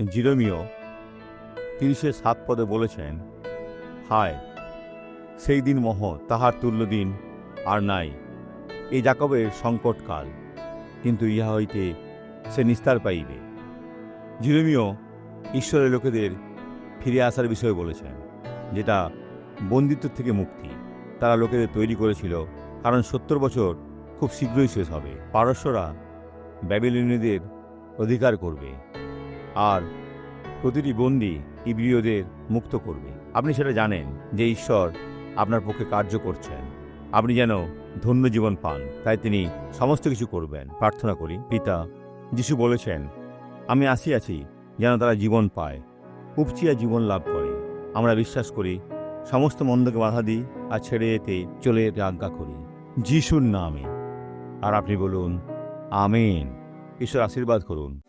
জিরোমিও তিরিশে সাত পদে বলেছেন, হায়, সেই দিন মহ, তাহার তুল্য দিন আর নাই। এই জাকবের সংকটকাল, কিন্তু ইহা হইতে সে নিস্তার পাইবে। জিরোমিও ঈশ্বরের লোকেদের ফিরে আসার বিষয়ে বলেছেন, যেটা বন্দিত্ব থেকে মুক্তি। তারা লোকেদের তৈরি করেছিল, কারণ সত্তর বছর খুব শীঘ্রই শেষ হবে। পারস্যরা ব্যাবিলনীয়দের অধিকার করবে। আর প্রতিটি বন্দি ইব্রিয়দের মুক্ত করবে। আপনি সেটা জানেন যে ঈশ্বর আপনার পক্ষে কার্য করছেন। আপনি যেন ধন্য জীবন পান। তাই তিনি সমস্ত কিছু করবেন। প্রার্থনা করি, পিতা, যিশু বলেছেন, আমি আসিয়াছি যেন তারা জীবন পায়, উপচিয়া জীবন লাভ করে। আমরা বিশ্বাস করি, সমস্ত মন্দকে বাধা দিই আর ছেড়ে যেতে, চলে যেতে আজ্ঞা করি। যিশুর নামে। আর আপনি বলুন, আমেন। ঈশ্বর আশীর্বাদ করুন।